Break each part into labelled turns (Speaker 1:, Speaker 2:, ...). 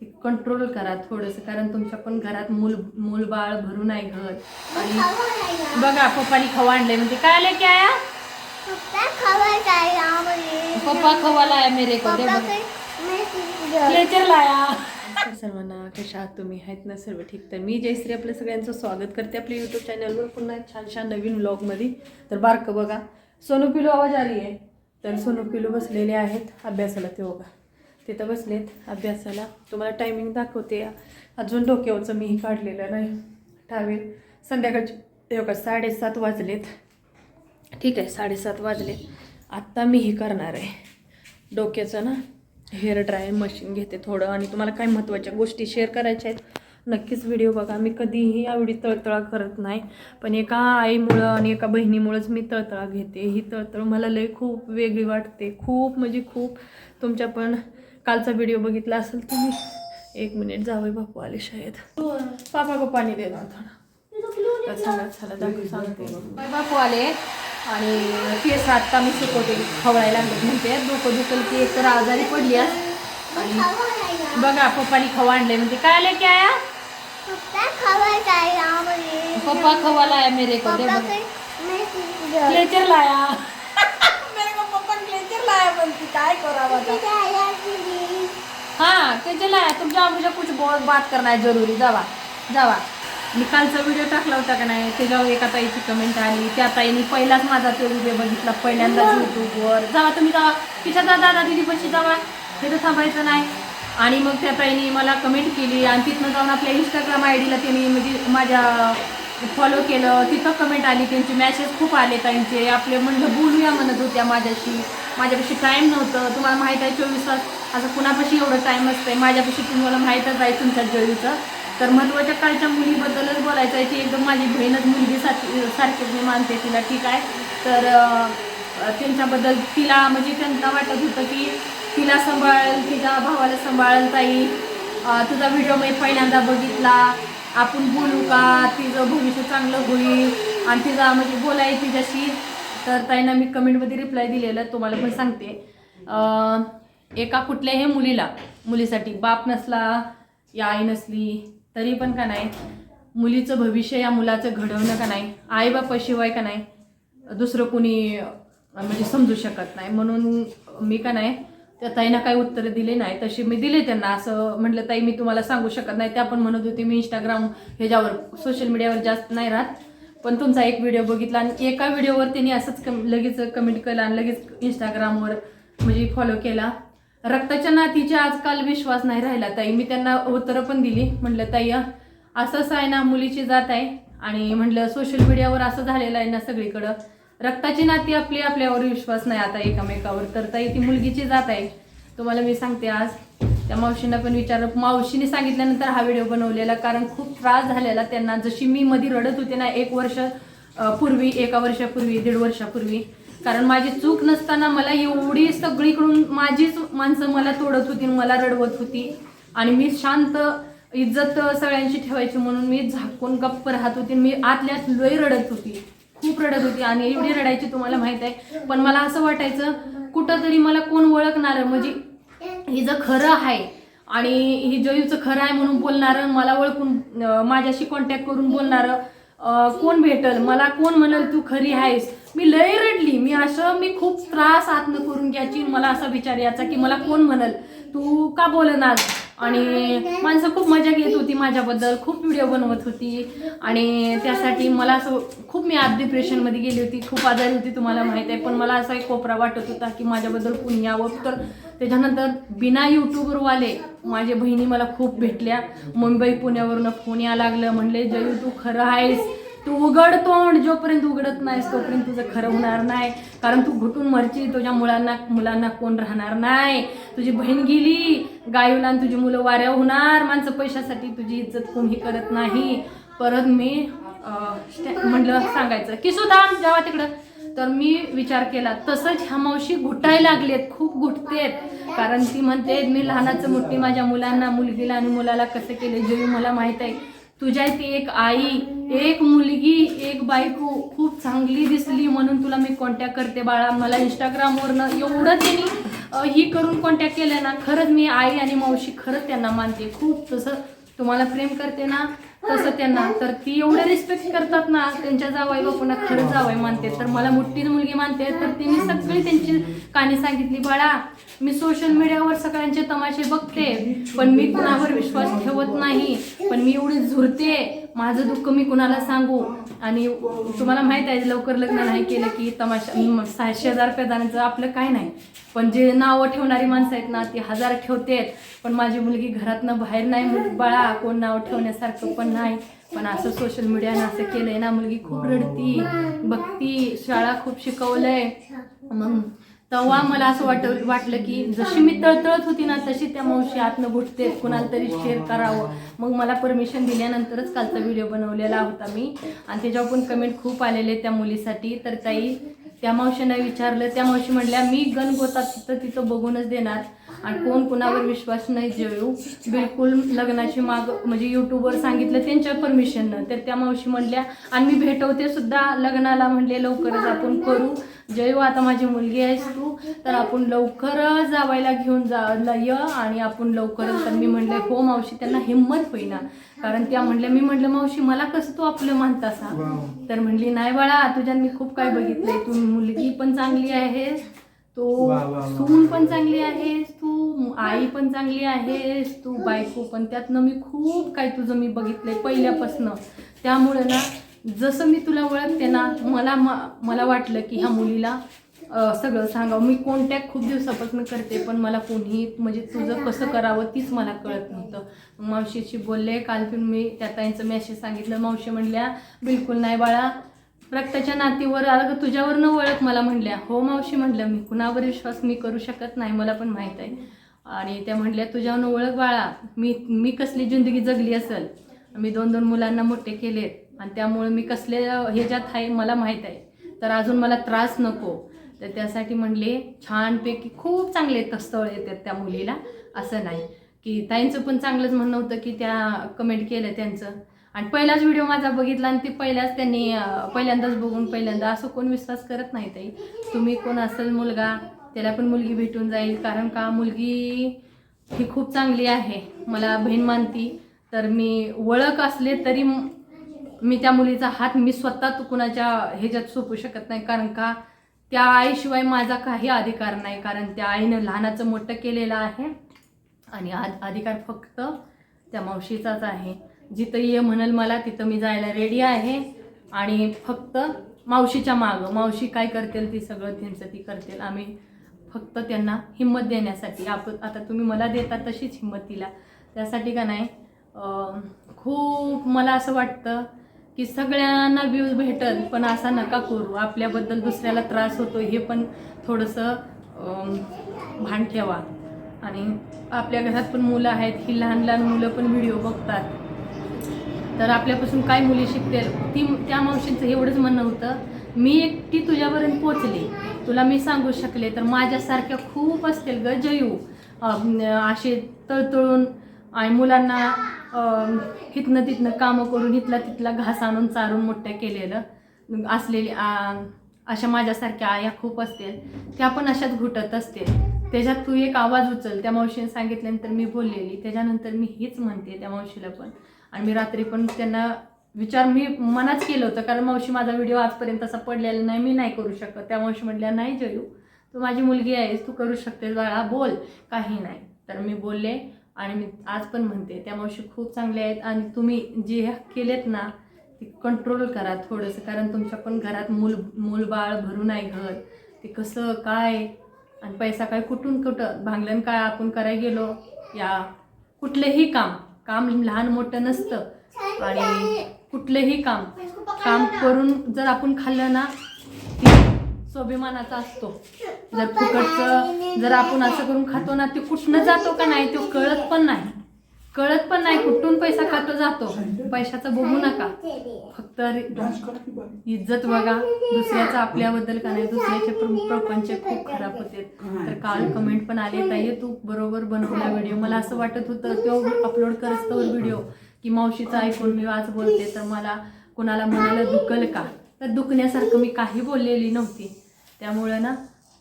Speaker 1: ती कंट्रोल करा थोडंसं कारण तुमच्या पण घरात मूल मूल बाळ भरून आहे घर. आणि बघा पप्पानी खवा आणले म्हणजे काय आले काय आया? पप्पा खवा लाया मेरे को. तर सर्वांना. कशा आहात तुम्ही? आहेत ना सर्व ठीक. तर मी जयश्री आपलं सगळ्यांचं स्वागत करते आपल्या यूट्यूब चॅनलवर पुन्हा छान छान नवीन व्लॉगमध्ये तर बारकं बघा. सोनू पिलू आवाज आली आहे तर सोनू पिलू बसलेले आहेत. अभ्यासाला ते बघा. तिथं बसलेत अभ्यासाला. तुम्हाला टायमिंग दाखवते. अजून डोक्यावरचं मीही काढलेलं नाही. टावेल संध्याकाळचे का साडेसात वाजलेत. ठीक आहे साडेसात वाजले आत्ता मी हे करणार आहे. डोक्याचं ना हेअर ड्राय मशीन घेते थोडं. आणि तुम्हाला काय महत्त्वाच्या गोष्टी शेअर करायच्या आहेत नक्कीच व्हिडिओ बघा. मी कधीही आवडी तळतळा करत नाही. पण एका आईमुळं आणि एका बहिणीमुळंच मी तळतळा घेते. ही तळतळ मला लय खूप वेगळी वाटते. खूप म्हणजे खूप. तुमच्या पण कालचा व्हिडिओ बघितला असेल तुम्ही. एक मिनिट जावं बापू आले शाळेत. पापा को पाणी दे ना थोडं सांगते. बापू आले आणि केस आत्ता मी सुकवते खवळायला लागले म्हणते. डोकं दुखल की एक तर आजारी पडली. आणि बघा पप्पानी खवा आणले म्हणजे काय आले काय आया? पप्पा खवा लाया मेरे को. क्लेचर लाया मेरे को पप्पा क्लेचर लाया म्हणते. काय करावं हाँ क्लेचर लाया तुमच्या आमच्या कुछ बहुत बात करना है जरुरी. जावा. जावा. मी कालचा व्हिडिओ टाकला होता का नाही? त्याच्यावर एका ताईची कमेंट आली. त्या ताईने पहिलाच माझा तो व्हिडिओ बघितला. पहिल्यांदाच युट्यूबवर जावा तुम्ही जावा. तिच्या दादा दिदी पशी जावा. तिथं थांबायचं नाही. आणि मग त्या ताईने मला कमेंट केली. आणि तिथनं जाऊन आपल्या इंस्टाग्राम आय डीला त्यांनी म्हणजे माझ्या फॉलो केलं तिथं कमेंट आली त्यांचे मॅसेज खूप आले ताईंचे. आपले म्हणलं बोलूया म्हणत होत्या माझ्याशी. माझ्यापाशी टाईम नव्हतं. तुम्हाला माहीत आहे चोवीस तास असं कुणापाशी एवढं टाईम असतं आहे माझ्यापाशी तुम्हाला माहीतच आहे तुमच्या जळीचं तर महत्त्वाच्या काळच्या मुलीबद्दलच बोलायचं आहे ती एकदम माझी बहीणच मुलगी सारखी सारखीच मी मानते तिला ठीक आहे? तर त्यांच्याबद्दल तिला म्हणजे त्यांना वाटत होतं की तिला सांभाळेल तिच्या भावाला सांभाळेल ताई. तुझा व्हिडिओ मी पहिल्यांदा बघितला. आपण बोलू का? तिचं भविष्य चांगलं होईल. आणि तिचा म्हणजे बोलाय तिच्याशी. तर ताईंना मी कमेंटमध्ये रिप्लाय दिलेला तुम्हाला पण सांगते. एका कुठल्याही मुलीला मुलीसाठी बाप नसला या आई नसली तरी पण का नाही मुलीचं भविष्य या मुलाचं घडवणं का नाही आईबापाशिवाय का नाही दुसरं कोणी म्हणजे समजू शकत नाही. म्हणून मी का नाही त्या ताईंना काही उत्तरं दिले नाही. तशी मी दिले त्यांना असं म्हटलं ताई मी तुम्हाला सांगू शकत नाही. त्या पण म्हणत होती मी इंस्टाग्राम ह्याच्यावर सोशल मीडियावर जास्त नाही राहत. पण तुमचा एक व्हिडिओ बघितला आणि एका व्हिडिओवर त्यांनी असंच कम लगेच कमेंट केलं आणि लगेच इंस्टाग्रामवर म्हणजे फॉलो केला. रक्ताच्या नातीच्या आजकाल विश्वास नाही राहिला ताई. मी त्यांना उत्तरं पण दिली. म्हटलं ताई असंच आहे ना मुलीची जात आहे. आणि म्हटलं सोशल मीडियावर असं झालेलं आहे ना सगळीकडं. रक्ताची नाती आपली आपल्यावर विश्वास नाही. आता एकामेकावर तर ताई ती मुलगीची जात आहे. तुम्हाला मी सांगते आज त्या मावशींना पण विचारलं. मावशीने सांगितल्यानंतर हा व्हिडिओ बनवलेला कारण खूप त्रास झालेला त्यांना. जशी मी मध्ये रडत होते ना एक वर्ष पूर्वी एका वर्षापूर्वी दीड वर्षापूर्वी. कारण माझी चूक नसताना मला एवढी सगळीकडून माझीच माणसं मला तोडत होती मला रडवत होती. आणि मी शांत इज्जत सगळ्यांशी ठेवायची म्हणून मी झाकून गप्प राहत होती. मी आतल्यात लय रडत होती. खूप रडत होती आणि एवढी रडायची तुम्हाला माहीत आहे. पण मला असं वाटायचं कुठंतरी मला कोण ओळखणार? म्हणजे हिचं खरं आहे आणि ही जयूचं खरं आहे म्हणून बोलणारं मला ओळखून माझ्याशी कॉन्टॅक्ट करून बोलणारं कोण भेटल? मला कोण म्हणल तू खरी आहेस? मी लय रडली. मी असं मी खूप त्रास आत्म करून घ्यायची मला असा विचार यायचा की मला कोण म्हणल? तू का बोलणार आणि माणसं खूप मजा घेत होती माझ्याबद्दल खूप व्हिडिओ बनवत होती. आणि त्यासाठी मला असं खूप मी आज डिप्रेशनमध्ये गेली होती. खूप आजारी होती तुम्हाला माहीत आहे पण मला असा एक कोपरा वाटत होता की माझ्याबद्दल कुणी यावं. तर त्याच्यानंतर बिना यूट्यूबरवाले माझ्या बहिणी मला खूप भेटल्या. मुंबई पुण्यावरून फोन या लागलं. म्हणले जयू तू खरं आहेस. तू उघड तोंड जोपर्यंत उघडत नाहीस तोपर्यंत तुझं खरं होणार नाही. कारण तू घुटून मरची तुझ्या मुलांना मुलांना कोण राहणार नाही? तुझी बहीण गेली गायला आणि तुझी मुलं वाऱ्या होणार. माणसं पैशासाठी तुझी इज्जत कोणी करत नाही. परत मी अं, म्हणलं सांगायचं की सुद्धा जेव्हा तिकडं. तर मी विचार केला तसंच ह्या मावशी घुटायला लागलेत खूप घुटतेत. कारण ती म्हणते मी लहानाचं मोठी माझ्या मुलांना मुलगीला आणि मुलाला कसं केले जेवी मला माहीत आहे. तुझ्या ती एक आई एक मुलगी एक बायको खूप चांगली दिसली म्हणून तुला मी कॉन्टॅक्ट करते बाळा. मला इंस्टाग्रामवरनं एवढं त्यांनी ही करून कॉन्टॅक्ट केलं ना खरंच मी आई आणि मावशी खरंच त्यांना मानते. खूप तसं तुम्हाला प्रेम करते ना तसं त्यांना. तर ती एवढं रिस्पेक्ट करतात ना त्यांच्या जावाई बापूंना खरंच जावाई मानते. तर मला मोठी मुलगी मानते. तर तिने सगळी त्यांची कहाणी सांगितली बाळा मी सोशल मीडियावर सगळ्यांचे तमाशे बघते पण मी कुणावर विश्वास ठेवत नाही पण मी एवढी झुरते माझं दुःख मी कुणाला सांगू? आणि तुम्हाला माहीत आहे लवकर लग्न नाही केलं की तमाशा सहाशे हजार पेदानाचं आपलं काय नाही. पण जे नावं ठेवणारी माणसं आहेत ना ती हजार ठेवतेत. पण माझी मुलगी घरातनं बाहेर नाही बाळा कोण नाव ठेवण्यासारखं पण नाही. पण असं सोशल मीडियानं असं केलंय ना मुलगी खूप रडती बघती शाळा खूप शिकवलंय. मग तेव्हा मला असं वाट वाटलं की जशी मी तळतळत होती ना तशी त्या मावशी आतनं घुटते कुणाला तरी शेअर करावं. मग मला परमिशन दिल्यानंतरच कालचा व्हिडिओ बनवलेला होता मी. आणि त्याच्यावर पण कमेंट खूप आलेले त्या मुलीसाठी. तर ताई त्या मावशीनं विचारलं त्या मावशी म्हणल्या मी गण गोतात तिथं तिथं बघूनच देणार. आणि कोण कुणावर विश्वास नाही जेवू बिलकुल लग्नाची माग म्हणजे यूट्यूबवर सांगितलं त्यांच्या परमिशननं तर त्या मावशी म्हणल्या आणि मी भेटवते सुद्धा लग्नाला म्हणले लवकरच आपण करू. जयू आता माझी मुलगी आहेस तू. तर आपण लवकरच जावायला घेऊन जा य आणि आपण लवकरच तर मी म्हणले हो मावशी त्यांना हिंमत होईना. कारण त्या म्हणल्या मी म्हणलं मावशी मला कसं तू आपलं मानतासा तर म्हणली नाही बाळा तुझ्यात मी खूप काय बघितलंय. तू मुलगी पण चांगली आहेस तू. सून पण चांगली आहेस तू आई पण चांगली आहेस तू बायको पण. त्यातनं मी खूप काय तुझं मी बघितलंय पहिल्यापासनं. त्यामुळे ना जसं मी तुला ओळखते ना मला म- मला वाटलं की ह्या मुलीला सगळं सांगावं. मी कॉन्टॅक्ट खूप दिवसापासून करते पण मला कोणी म्हणजे तुझं कसं करावं तीच मला कळत नव्हतं. मावशीशी बोलले काल पण मी त्या ताईंचं मेसेज सांगितलं. मावशी म्हणल्या बिलकुल नाही बाळा. रक्ताच्या नातीवर आलं तुझ्यावर न ओळख मला म्हणल्या. हो मावशी म्हटलं मी कुणावर विश्वास मी करू शकत नाही मला पण माहीत आहे. आणि त्या म्हणल्या तुझ्यावर ओळख बाळा मी मी कसली जिंदगी जगली असेल? मी दोन दोन मुलांना मोठे केलेत. आणि त्यामुळे मी कसले ह्याच्यात आहे मला माहीत आहे तर अजून मला त्रास नको. तर त्यासाठी म्हणले छानपैकी खूप चांगले त- स्थळ येतात त्या मुलीला. असं नाही. की ताईंचं पण चांगलंच म्हणणं होतं की त्या कमेंट केलं त्यांचं. आणि पहिलाच व्हिडिओ माझा बघितला आणि ते पहिल्याच त्यांनी पहिल्यांदाच बघून पहिल्यांदा असं कोण विश्वास करत नाही ताई. तुम्ही कोण असेल मुलगा त्याला पण मुलगी भेटून जाईल. कारण का मुलगी ही खूप चांगली आहे. मला बहीण मानती. तर मी ओळख असले तरी मी त्या मुलीचा हात मी स्वतः कुणाच्या ह्याच्यात सोपू शकत नाही. कारण का त्या आईशिवाय माझा काही अधिकार नाही. कारण त्या आईनं लहानाचं मोठं केलेलं आहे. आणि आ- अधिकार फक्त त्या मावशीचाच आहे. जिथं ये म्हणाल मला तिथं मी जायला रेडी आहे. आणि फक्त मावशीच्या मागं. मावशी काय करतील ती सगळं त्यांचं ती करतील. आम्ही फक्त त्यांना हिंमत देण्यासाठी. आप आता तुम्ही मला देता तशीच हिंमत तिला. त्यासाठी का नाही खूप मला असं वाटतं की सगळ्यांना व्ह्यूज भेटल पण असा नका करू. आपल्याबद्दल दुसऱ्याला त्रास होतो हे पण थोडंसं भान ठेवा. आणि आपल्या घरात पण मुलं आहेत ही लहान लहान मुलं पण व्हिडिओ बघतात. तर आपल्यापासून काय मुली शिकतील? ती त्या मावशींचं एवढंच म्हणणं होतं मी एकटी तुझ्यापर्यंत पोचले तुला मी सांगू शकले तर माझ्यासारख्या खूप असतील ग जयू. असे तळतळून आणि मुलांना हिथनं तिथनं कामं करून इथला तिथला घास आणून चारून मोठं केलेलं. असलेली आ- अशा माझ्यासारख्या आया खूप असतील. त्या पण अशाच घुटत असतील. त्याच्यात तू एक आवाज उचल. त्या मावशीने सांगितल्यानंतर मी बोललेली. त्याच्यानंतर मी हेच म्हणते त्या मावशीला पण. आणि मी रात्री पण त्यांना विचार मी मनाच केलं होतं कारण मावशी माझा व्हिडिओ आजपर्यंत असा पडलेला नाही मी नाही करू शकत. त्या मावशी म्हटल्या नाही जयू तू माझी मुलगी आहेस तू करू शकतेस बाळा बोल. काही नाही. तर मी बोलले आणि मी आज पण म्हणते त्या मावशी खूप चांगल्या आहेत आणि तुम्ही जे ह्या केलेत ना ते कंट्रोल करा थोडंसं. कारण तुमच्या पण घरात मूल मूलबाळ भरून आहे घर ते कसं काय? आणि पैसा काय कुठून कुठं? भांगलन काय आपण करायला गेलो? या कुठलंही काम काम लहान मोठं नसतं. आणि कुठलंही काम काम करून जर आपण खाल्लं ना स्वाभिमानाचा असतो. जर फुकटचं जर आपण असं करून खातो ना ते कुठनं जातो का नाही तो कळत पण नाही. कळत पण नाही कुठून पैसा खातो जातो. पैशाचं बघू नका. फक्त इज्जत बघा. दुसऱ्याचं आपल्याबद्दल का नाही दुसऱ्याचे प्र- प्रपंच खूप खराब होते. तर काल कमेंट पण आले ताई तू बरोबर बनवला व्हिडिओ मला असं वाटत होतं तो अपलोड करत व्हिडिओ की मावशीचं ऐकून मी आज बोलते तर मला कोणाला मनाला दुखल का? तर दुखण्यासारखं मी काही बोललेली नव्हती. त्यामुळं ना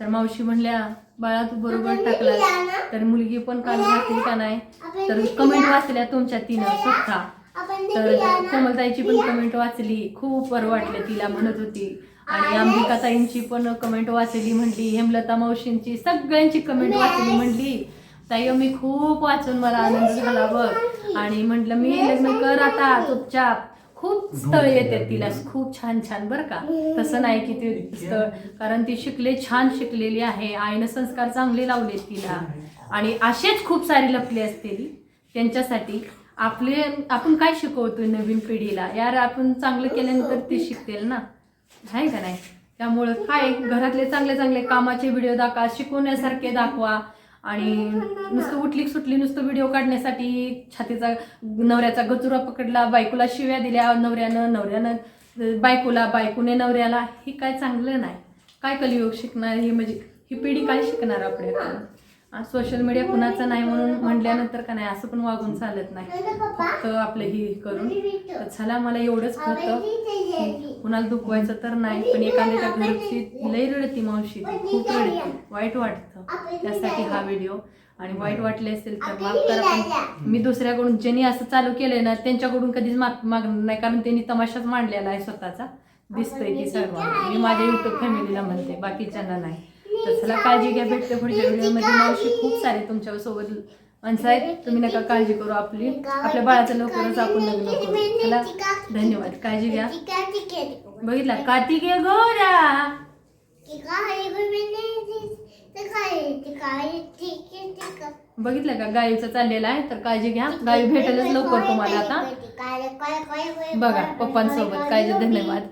Speaker 1: तर मावशी म्हणल्या बाळा तू बरोबर टाकला तर मुलगी पण काल घातली का नाही? तर कमेंट वाचल्या तुमच्या तिनं स्वतः. तर कोमलताईची पण कमेंट वाचली. खूप बरं वाटलं तिला म्हणत होती. आणि अंबिकाताईंची पण कमेंट वाचली म्हणली. हेमलता मावशींची सगळ्यांची कमेंट वाचली म्हणली. ताई मी खूप वाचून मला आनंद झाला बघ. आणि म्हटलं मी लग्न कर आता चुपचाप. खूप स्थळ येते तिला खूप छान छान बरं का. तसं नाही की ते स्थळ कारण ती शिकले छान शिकलेली आहे. आईनं संस्कार चांगले लावले तिला. आणि असेच खूप सारी लपली असतील त्यांच्यासाठी. आपले आपण काय शिकवतोय नवीन पिढीला? यार आपण चांगलं केल्यानंतर ते शिकतील ना? आहे का नाही? त्यामुळं काय? घरातले चांगले चांगले कामाचे व्हिडिओ दाखवा शिकवण्यासारखे दाखवा. आणि नुसतं उठली सुटली नुसतं व्हिडिओ काढण्यासाठी छातीचा नवऱ्याचा गचुरा पकडला बायकोला शिव्या दिल्या नवऱ्यानं नवऱ्यानं बायकोला बायकोने नवऱ्याला हे काय चांगलं नाही. काय कलियुग शिकणार हे म्हणजे ही पिढी काय शिकणार आपल्याकडून सोशल मीडिया कुणाचं नाही म्हणून म्हटल्यानंतर का नाही असं पण वागून चालत नाही. फक्त आपलं ही करून. तर चला मला एवढंच होतं की कुणाला दुखवायचं तर नाही पण एखाद्याच्या घरची लई रडती मावशी ती खूप रडते वाईट वाटतं. त्यासाठी हा व्हिडिओ आणि वाईट वाटले असेल तर माफ करा पण मी दुसऱ्याकडून ज्यांनी असं चालू केलंय ना त्यांच्याकडून कधीच माग मागणार नाही कारण त्यांनी तमाशाच मांडलेला आहे स्वतःचा. दिसतंय की सर्व मी माझ्या युट्यूब फॅमिलीला म्हणते बाकीच्यांना नाही. तर चला काळजी घ्या भेटते पुढच्या व्हिडिओमध्ये मावशी खूप सारे तुमच्यासोबत माणसं आहेत. तुम्ही नका काळजी करू आपली. आपल्या बाळाचं लवकरच आपण लग्न करू. चला धन्यवाद. काळजी घ्या. बघितला? कार्तिके गोरा बघितलं का? गायीचं चाललेलं आहे तर काळजी घ्या. गायी भेटेलच लवकर तुम्हाला आता. बघा पप्पांसोबत. काळजी धन्यवाद.